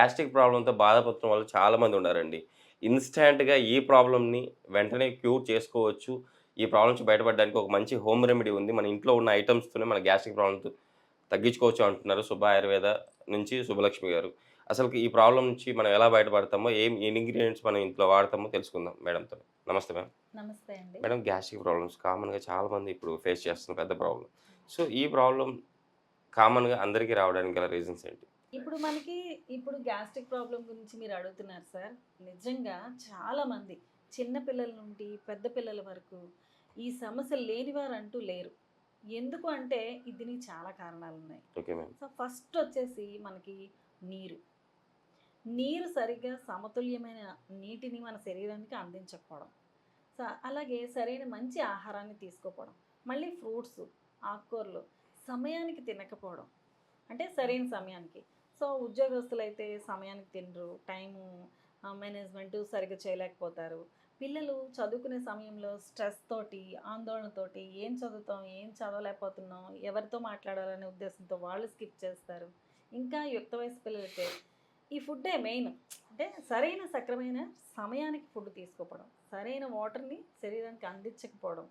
Gastric ప్రాబ్లంతో బాధపడుతున్న వాళ్ళు చాలామంది ఉన్నారండి. ఇన్స్టాంట్గా ఈ ప్రాబ్లమ్ని వెంటనే క్యూర్ చేసుకోవచ్చు. ఈ ప్రాబ్లం నుంచి బయటపడడానికి ఒక మంచి హోమ్ రెమెడీ ఉంది. మన ఇంట్లో ఉన్న ఐటమ్స్తోనే మన గ్యాస్ట్రిక్ ప్రాబ్లమ్ తగ్గించుకోవచ్చు అంటున్నారు శుభ ఆయుర్వేద నుంచి శుభలక్ష్మి గారు. అసలు ఈ ప్రాబ్లం నుంచి మనం ఎలా బయటపడతామో ఏం ఏ ఇంగ్రీడియంట్స్ మనం ఇంట్లో వాడతామో తెలుసుకుందాం మేడంతో నమస్తే మేడం. నమస్తే అండి. మేడం గ్యాస్ట్రిక్ ప్రాబ్లమ్స్ కామన్గా చాలామంది ఇప్పుడు ఫేస్ చేస్తున్న పెద్ద ప్రాబ్లం. సో ఈ ప్రాబ్లం కామన్గా అందరికీ రావడానికి గల రీజన్స్ ఏంటి? ఇప్పుడు మనకి ఇప్పుడు గ్యాస్ట్రిక్ ప్రాబ్లం గురించి మీరు అడుగుతున్నారు సార్. నిజంగా చాలా మంది చిన్న పిల్లల నుండి పెద్ద పిల్లల వరకు ఈ సమస్య లేని వారు అంటూ లేరు. ఎందుకు అంటే దీనికి చాలా కారణాలు ఉన్నాయి. సో ఫస్ట్ వచ్చేసి మనకి నీరు. నీరు సరిగ్గా సమతుల్యమైన నీటిని మన శరీరానికి అందించకపోవడం. సో అలాగే సరైన మంచి ఆహారాన్ని తీసుకోకపోవడం. మళ్ళీ ఫ్రూట్స్ ఆకుకూరలు సమయానికి తినకపోవడం. అంటే సరైన సమయానికి. సో ఉద్యోగస్తులు అయితే సమయానికి తినరు టైము మేనేజ్మెంట్ సరిగ్గా చేయలేకపోతారు. పిల్లలు చదువుకునే సమయంలో స్ట్రెస్ తోటి ఆందోళనతోటి ఏం చదువుతాం ఏం చదవలేకపోతున్నాం ఎవరితో మాట్లాడాలనే ఉద్దేశంతో వాళ్ళు స్కిప్ చేస్తారు. ఇంకా యుక్త వయసు పిల్లలకే ఈ ఫుడ్డే మెయిన్ అంటే సరైన సక్రమైన సమయానికి ఫుడ్ తీసుకోపోవడం సరైన వాటర్ని శరీరానికి అందించకపోవడం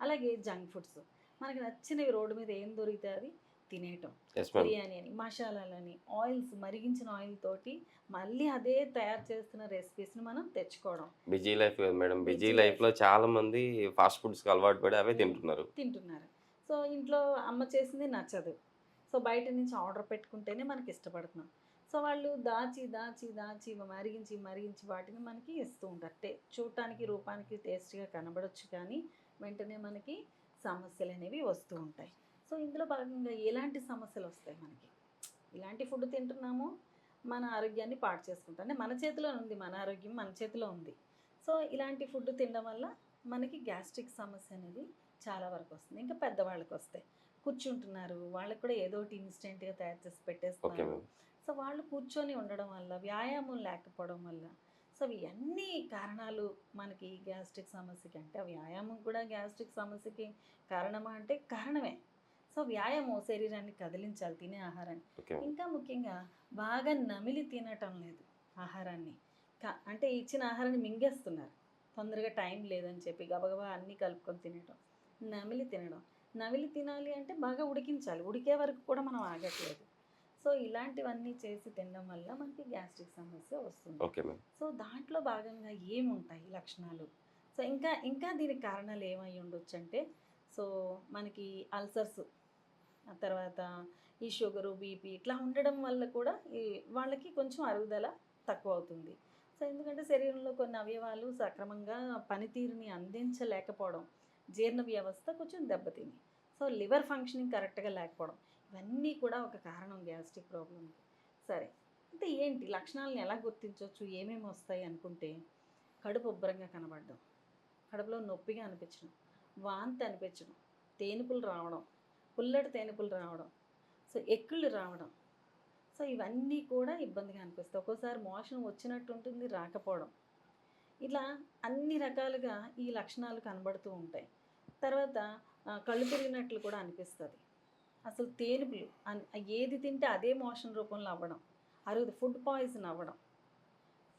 అలాగే జంక్ ఫుడ్స్ మనకి నచ్చినవి రోడ్డు మీద ఏం దొరికితే అది తినేయటం. బిర్యానీ అని మసాలాలని ఆయిల్స్ మరిగించిన ఆయిల్ తోటి మళ్ళీ అదే తయారు చేస్తున్న రెసిపీస్ని మనం తెచ్చుకోవడం. బిజీ లైఫ్ కదా మేడం. బిజీ లైఫ్లో చాలా మంది ఫాస్ట్ ఫుడ్స్కి అలవాటు పడి అవే తింటున్నారు. తింటున్నారు. సో ఇంట్లో అమ్మ చేసింది నచ్చదు. సో బయట నుంచి ఆర్డర్ పెట్టుకుంటేనే మనకి ఇష్టపడుతున్నాం. సో వాళ్ళు దాచి దాచి దాచి మరిగించి మరిగించి వాటిని మనకి ఇస్తూ ఉంటారు. టే చూడటానికి రూపానికి టేస్ట్గా కనబడొచ్చు కానీ వెంటనే మనకి సమస్యలు అనేవి వస్తూ ఉంటాయి. సో ఇందులో భాగంగా ఎలాంటి సమస్యలు వస్తాయి మనకి? ఇలాంటి ఫుడ్ తింటున్నాము మన ఆరోగ్యాన్ని పాడు చేసుకుంటాం. అంటే మన చేతిలో ఉంది మన ఆరోగ్యం మన చేతిలో ఉంది. సో ఇలాంటి ఫుడ్ తినడం వల్ల మనకి గ్యాస్ట్రిక్ సమస్య అనేది చాలా వరకు వస్తుంది. ఇంకా పెద్దవాళ్ళకి వస్తాయి కూర్చుంటున్నారు వాళ్ళకి కూడా ఏదో ఒకటి ఇన్స్టెంట్గా తయారు చేసి పెట్టేస్తున్నారు సో వాళ్ళు కూర్చొని ఉండడం వల్ల వ్యాయామం లేకపోవడం వల్ల సో ఇవన్నీ కారణాలు మనకి గ్యాస్ట్రిక్ సమస్యకి. అంటే ఆ వ్యాయామం కూడా గ్యాస్ట్రిక్ సమస్యకి కారణమా అంటే కారణమే. సో వ్యాయామం శరీరాన్ని కదిలించాలి తినే ఆహారాన్ని. ఇంకా ముఖ్యంగా బాగా నమిలి తినటం లేదు ఆహారాన్ని. అంటే ఇచ్చిన ఆహారాన్ని మింగేస్తున్నారు. తొందరగా టైం లేదని చెప్పి గబగబా అన్నీ కలుపుకొని తినటం నమిలి తినడం. నమిలి తినాలి అంటే బాగా ఉడికించాలి. ఉడికే వరకు కూడా మనం ఆగట్లేదు. సో ఇలాంటివన్నీ చేసి తినడం వల్ల మనకి గ్యాస్ట్రిక్ సమస్య వస్తుంది. సో దాంట్లో భాగంగా ఏముంటాయి లక్షణాలు? సో ఇంకా ఇంకా దీనికి కారణాలు ఏమై ఉండొచ్చు అంటే సో మనకి అల్సర్స్ ఆ తర్వాత ఈ షుగరు బీపీ ఇట్లా ఉండడం వల్ల కూడా ఈ వాళ్ళకి కొంచెం అరుగుదల తక్కువ అవుతుంది సో ఎందుకంటే శరీరంలో కొన్ని అవయవాలు సక్రమంగా పనితీరుని అందించలేకపోవడం జీర్ణ వ్యవస్థ కొంచెం దెబ్బతిని. సో లివర్ ఫంక్షనింగ్ కరెక్ట్గా లేకపోవడం ఇవన్నీ కూడా ఒక కారణం గ్యాస్ట్రిక్ ప్రాబ్లంకి సరే అంటే ఏంటి లక్షణాలను ఎలా గుర్తించవచ్చు ఏమేమి వస్తాయి అనుకుంటే కడుపు ఉబ్బరంగా కనబడడం కడుపులో నొప్పిగా అనిపించడం వాంతి అనిపించడం తేనుపులు రావడం పుల్లటి తేనుపులు రావడం సో ఎక్కుళ్ళు రావడం. సో ఇవన్నీ కూడా ఇబ్బందిగా అనిపిస్తాయి. ఒక్కోసారి మోషన్ వచ్చినట్టు ఉంటుంది రాకపోవడం. ఇలా అన్ని రకాలుగా ఈ లక్షణాలు కనబడుతూ ఉంటాయి. తర్వాత కళ్ళు తిరిగినట్లు కూడా అనిపిస్తుంది. అసలు తేనుపులు అన్- ఏది తింటే అదే మోషన్ రూపంలో అవ్వడం అరుగుదు ఫుడ్ పాయిజన్ అవ్వడం.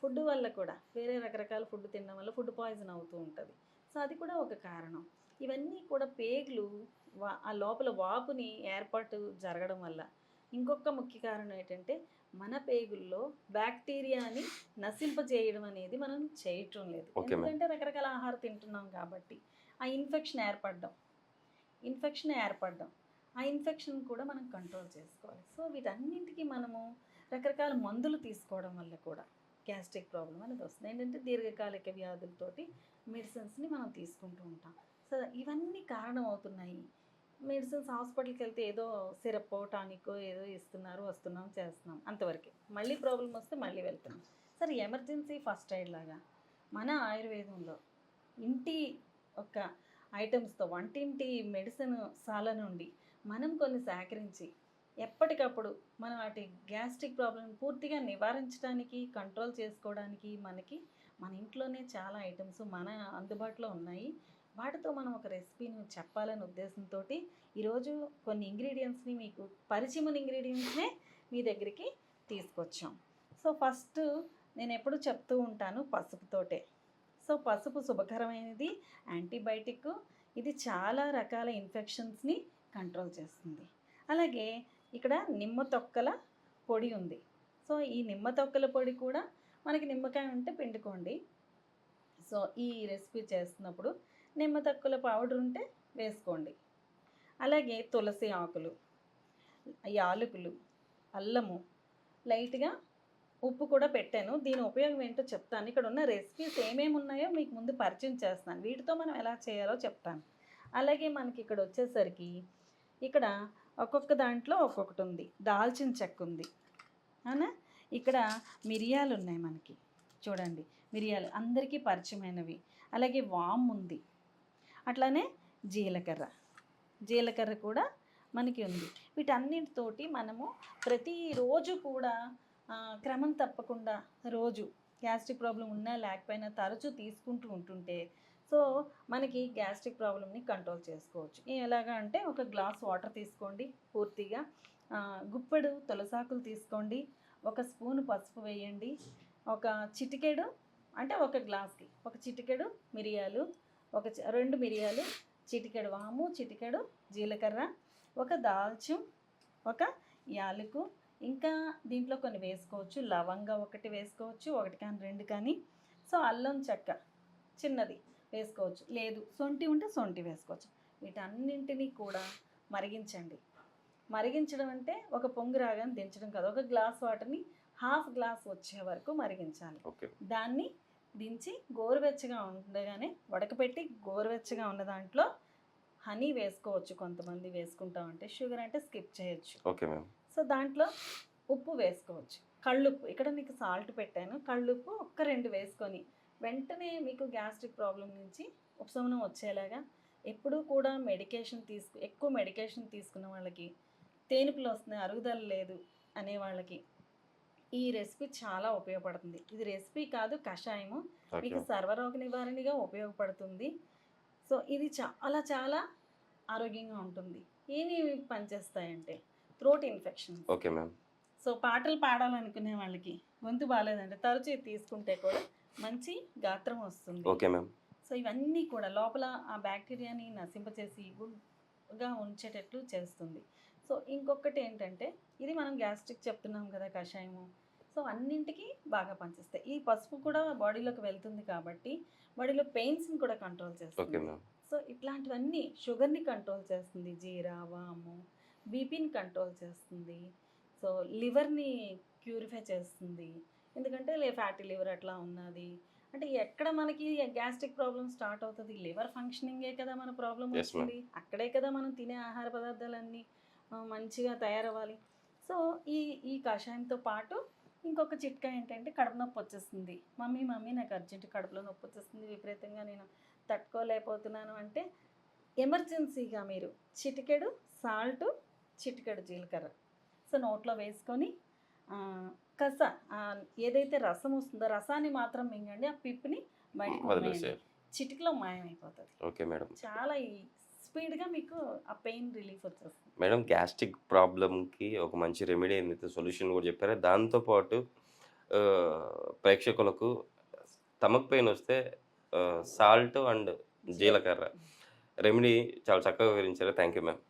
ఫుడ్ వల్ల కూడా వేరే రకరకాల ఫుడ్ తినడం వల్ల ఫుడ్ పాయిజన్ అవుతూ ఉంటుంది. సో అది కూడా ఒక కారణం. ఇవన్నీ కూడా పేగులు ఆ లోపల వాపుని ఏర్పాటు జరగడం వల్ల. ఇంకొక ముఖ్య కారణం ఏంటంటే మన పేగుల్లో బ్యాక్టీరియాని నశింపజేయడం అనేది మనం చేయటం లేదు. ఎందుకంటే రకరకాల ఆహారం తింటున్నాం కాబట్టి ఆ ఇన్ఫెక్షన్ ఏర్పడడం ఇన్ఫెక్షన్ ఏర్పడడం ఆ ఇన్ఫెక్షన్ కూడా మనం కంట్రోల్ చేసుకోవాలి. సో వీటన్నింటికి మనము రకరకాల మందులు తీసుకోవడం వల్ల కూడా గ్యాస్ట్రిక్ ప్రాబ్లం అనేది వస్తుంది. ఏంటంటే దీర్ఘకాలిక వ్యాధులతోటి మెడిసిన్స్ని మనం తీసుకుంటూ ఉంటాం. సో ఇవన్నీ కారణం అవుతున్నాయి మెడిసిన్స్ హాస్పిటల్కి వెళ్తే ఏదో సిరప్ టానిక్ ఏదో ఇస్తున్నారు వస్తున్నాం చేస్తున్నాం అంతవరకే. మళ్ళీ ప్రాబ్లం వస్తే మళ్ళీ వెళ్తున్నాం. సరే ఎమర్జెన్సీ ఫస్ట్ ఎయిడ్ లాగా. మన ఆయుర్వేదంలో ఇంటి ఒక ఐటమ్స్తో వంటింటి మెడిసిన్ సాల నుండి మనం కొన్ని సేకరించి ఎప్పటికప్పుడు మనం వాటి గ్యాస్ట్రిక్ ప్రాబ్లం పూర్తిగా నివారించడానికి కంట్రోల్ చేసుకోవడానికి మనకి మన ఇంట్లోనే చాలా ఐటమ్స్ మన అందుబాటులో ఉన్నాయి. వాటితో మనం ఒక రెసిపీని చెప్పాలనే ఉద్దేశంతో ఈరోజు కొన్ని ఇంగ్రీడియంట్స్ని మీకు పరిచయమైన ఇంగ్రీడియంట్స్నే మీ దగ్గరికి తీసుకొచ్చాం. సో ఫస్ట్ నేను ఎప్పుడు చెప్తూ ఉంటాను పసుపుతోటే సో పసుపు శుభకరమైనది యాంటీబయాటిక్. ఇది చాలా రకాల ఇన్ఫెక్షన్స్ని కంట్రోల్ చేస్తుంది. అలాగే ఇక్కడ నిమ్మ తొక్కల పొడి ఉంది. సో ఈ నిమ్మ తొక్కల పొడి కూడా మనకి నిమ్మకాయ ఉంటే పిండుకోండి. సో ఈ రెసిపీ చేస్తున్నప్పుడు నిమ్మ తొక్కల పౌడర్ ఉంటే వేసుకోండి. అలాగే తులసి ఆకులు యాలకులు అల్లము లైట్గా ఉప్పు కూడా పెట్టాను. దీని ఉపయోగం ఏంటో చెప్తాను. ఇక్కడ ఉన్న రెసిపీస్ ఏమేమి ఉన్నాయో మీకు ముందు పరిచయం చేస్తాను. వీటితో మనం ఎలా చేయాలో చెప్తాను. అలాగే మనకి ఇక్కడ వచ్చేసరికి ఇక్కడ ఒక్కొక్క దాంట్లో ఒక్కొక్కటి ఉంది. దాల్చిన చెక్క ఉంది. అవునా? ఇక్కడ మిరియాలు ఉన్నాయి మనకి. చూడండి మిరియాలు అందరికీ పరిచయమైనవి. అలాగే వామ్ ఉంది. అట్లానే జీలకర్ర. జీలకర్ర కూడా మనకి ఉంది. వీటన్నిటితోటి మనము ప్రతిరోజు కూడా క్రమం తప్పకుండా రోజు గ్యాస్ట్రిక్ ప్రాబ్లం ఉన్నా లేకపోయినా తరచూ తీసుకుంటూ ఉంటుంటే సో మనకి గ్యాస్ట్రిక్ ప్రాబ్లమ్ని కంట్రోల్ చేసుకోవచ్చు. ఎలాగా అంటే ఒక గ్లాస్ వాటర్ తీసుకోండి పూర్తిగా. గుప్పెడు తులసాకులు తీసుకోండి. ఒక స్పూన్ పసుపు వేయండి. ఒక చిటికెడు అంటే ఒక గ్లాస్కి ఒక చిటికెడు మిరియాలు ఒక రెండు మిరియాలు చిటికెడు వాము చిటికెడు జీలకర్ర ఒక దాల్చం ఒక యాలకు ఇంకా దీంట్లో కొన్ని వేసుకోవచ్చు. లవంగ ఒకటి వేసుకోవచ్చు ఒకటి కానీ రెండు కానీ. సో అల్లం చెక్క చిన్నది వేసుకోవచ్చు. లేదు సొంటి ఉంటే సొంటి వేసుకోవచ్చు. వీటన్నింటినీ కూడా మరిగించండి. మరిగించడం అంటే ఒక పొంగు రాగానే దించడం కాదు. ఒక గ్లాస్ వాటర్ని హాఫ్ గ్లాస్ వచ్చే వరకు మరిగించాలి. దాన్ని దించి గోరువెచ్చగా ఉండగానే వడకపెట్టి గోరువెచ్చగా ఉన్న దాంట్లో హనీ వేసుకోవచ్చు కొంతమంది వేసుకుంటా ఉంటే షుగర్ అంటే స్కిప్ చేయొచ్చు. Okay ma'am. సో దాంట్లో ఉప్పు వేసుకోవచ్చు. కళ్ళుప్పు ఇక్కడ నీకు సాల్ట్ పెట్టాను. కళ్ళుప్పు ఒక్క రెండు వేసుకొని వెంటనే మీకు గ్యాస్ట్రిక్ ప్రాబ్లం నుంచి ఉపశమనం వచ్చేలాగా ఎప్పుడూ కూడా మెడికేషన్ తీసుకు ఎక్కువ మెడికేషన్ తీసుకున్న వాళ్ళకి తేనుపులు వస్తున్నాయి అరుగుదల లేదు అనే వాళ్ళకి ఈ రెసిపీ చాలా ఉపయోగపడుతుంది. ఇది రెసిపీ కాదు కషాయము. మీకు సర్వరోగ నివారణగా ఉపయోగపడుతుంది. సో ఇది చాలా చాలా ఆరోగ్యంగా ఉంటుంది. ఏమేమి పనిచేస్తాయంటే throat infection okay ma'am. So పాటలు పాడాలనుకునే వాళ్ళకి గొంతు బాగాలేదంటే తరచూ తీసుకుంటే కూడా మంచి గాత్రం వస్తుంది. Okay ma'am. సో ఇవన్నీ కూడా లోపల ఆ బ్యాక్టీరియాని నశింపచేసి గుడ్గా ఉంచేటట్లు చేస్తుంది. సో ఇంకొకటి ఏంటంటే ఇది మనం గ్యాస్ట్రిక్ చెప్తున్నాం కదా కషాయము. సో అన్నింటికి బాగా పనిచేస్తాయి. ఈ పసుపు కూడా బాడీలోకి వెళ్తుంది కాబట్టి బాడీలో పెయిన్స్ని కూడా కంట్రోల్ చేస్తుంది. సో ఇట్లాంటివన్నీ షుగర్ని కంట్రోల్ చేస్తుంది జీరా వాము బీపీని కంట్రోల్ చేస్తుంది. సో లివర్ని క్యూరిఫై చేస్తుంది. ఎందుకంటే లే ఫ్యాటీ లివర్ అట్లా ఉన్నది. అంటే ఎక్కడ మనకి గ్యాస్ట్రిక్ ప్రాబ్లమ్ స్టార్ట్ అవుతుంది? లివర్ ఫంక్షనింగే కదా మన ప్రాబ్లం. వచ్చింది. అక్కడే కదా మనం తినే ఆహార పదార్థాలన్నీ మంచిగా తయారవ్వాలి. సో ఈ ఈ కషాయంతో పాటు ఇంకొక చిట్కా ఏంటంటే కడుపు నొప్పి వచ్చేస్తుంది. మమ్మీ మమ్మీ నాకు అర్జెంట్ కడుపులో నొప్పి వచ్చేస్తుంది. విపరీతంగా నేను తట్టుకోలేకపోతున్నాను. అంటే ఎమర్జెన్సీగా మీరు చిటికెడు సాల్ట్ చిటికెడు జీలకర్ర. సో నోట్లో వేసుకొని కస ఏదైతే రసం వస్తుందో రసాన్ని మాత్రం మింగండి. ఆ పిప్పిని బయటకు వదిలేసారు చిటికలో మాయమైపోతుంది. Okay madam. చాలా ఈ స్పీడ్గా మీకు ఆ పెయిన్ రిలీఫ్ వచ్చేస్తుంది. మేడం గ్యాస్ట్రిక్ ప్రాబ్లమ్కి ఒక మంచి రెమెడీ ఏదైతే సొల్యూషన్ కూడా చెప్పారో. దాంతోపాటు ప్రేక్షకులకు స్టమక్ పెయిన్ వస్తే సాల్ట్ అండ్ జీలకర్ర రెమెడీ చాలా చక్కగా వివరించారు. Thank you ma'am.